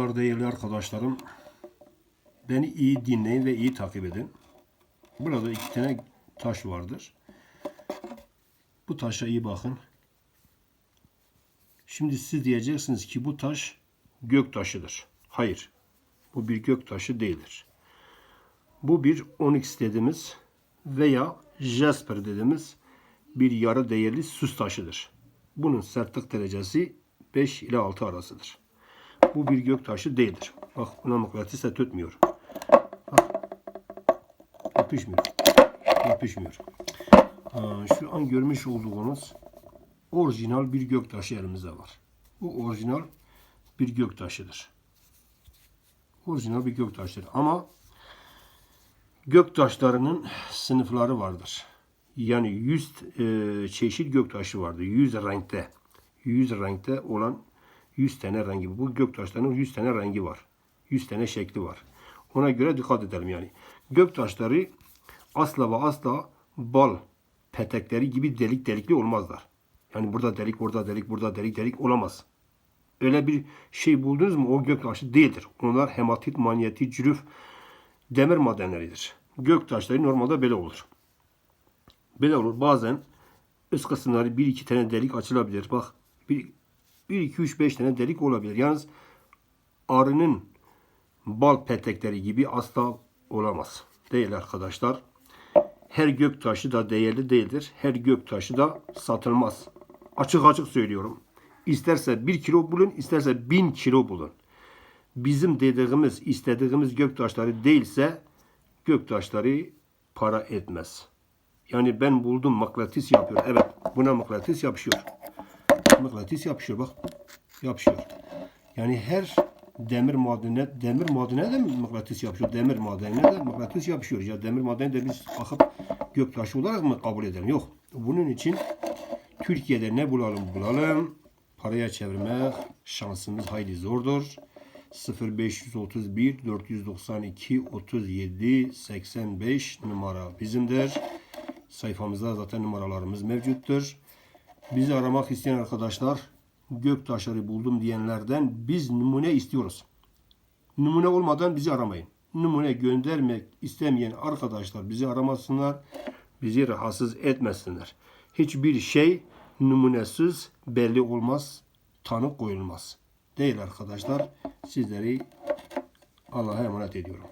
Değerli arkadaşlarım, beni iyi dinleyin ve iyi takip edin. Burada iki tane taş vardır. Bu taşa iyi bakın. Şimdi siz diyeceksiniz ki bu taş gök taşıdır. Hayır. Bu bir gök taşı değildir. Bu bir onyx dediğimiz veya jasper dediğimiz bir yarı değerli süs taşıdır. Bunun sertlik derecesi 5 ile 6 arasıdır. Bu bir gök taşı değildir. Bak buna mıknatıs da tutmuyor. Bak. Yapışmıyor. Yapışmıyor. Ha, şu an görmüş olduğunuz orijinal bir gök taşı elimizde var. Bu orijinal bir gök taşıdır. Orijinal bir gök taşıdır. Ama gök taşlarının sınıfları vardır. Yani 100 e, çeşit gök taşı vardır. 100 renkte. 100 renkte olan 100 tane rengi. Bu gök taşlarının 100 tane rengi var. 100 tane şekli var. Ona göre dikkat edelim yani. Gök taşları asla ve asla bal petekleri gibi delik delikli olmazlar. Yani burada delik, orada delik, burada delik delik olamaz. Öyle bir şey buldunuz mu o gök taşı değildir. Onlar hematit, manyetit, cürüf, demir madenleridir. Gök taşları normalde böyle olur. Böyle olur. Bazen üst kısımları bir iki tane delik açılabilir. Bak bir, bir iki üç beş tane delik olabilir. Yalnız arının bal petekleri gibi asla olamaz. Değil arkadaşlar. Her gök taşı da değerli değildir. Her gök taşı da satılmaz. Açık açık söylüyorum. İsterse bir kilo bulun, isterse bin kilo bulun. Bizim dediğimiz, istediğimiz gök taşları değilse gök taşları para etmez. Yani ben buldum mıknatıs yapıyor. Evet buna mıknatıs yapışıyor. Mıknatıs yapışıyor bak. Yapışıyor. Yani her demir madenine, demir madenine de mıknatıs yapışıyor? Demir madenine de mıknatıs yapışıyor. Ya demir madeni de biz bakıp göktaşı olarak mı kabul edelim? Yok. Bunun için Türkiye'de ne bulalım bulalım. Paraya çevirmek şansımız hayli zordur. 0531 492 37 85 numara bizimdir. Sayfamızda zaten numaralarımız mevcuttur. Bizi aramak isteyen arkadaşlar gök taşları buldum diyenlerden biz numune istiyoruz. Numune olmadan bizi aramayın. Numune göndermek istemeyen arkadaşlar bizi aramasınlar. Bizi rahatsız etmesinler. Hiçbir şey numunesiz belli olmaz, tanı koyulmaz. Değil arkadaşlar. Sizleri Allah'a emanet ediyorum.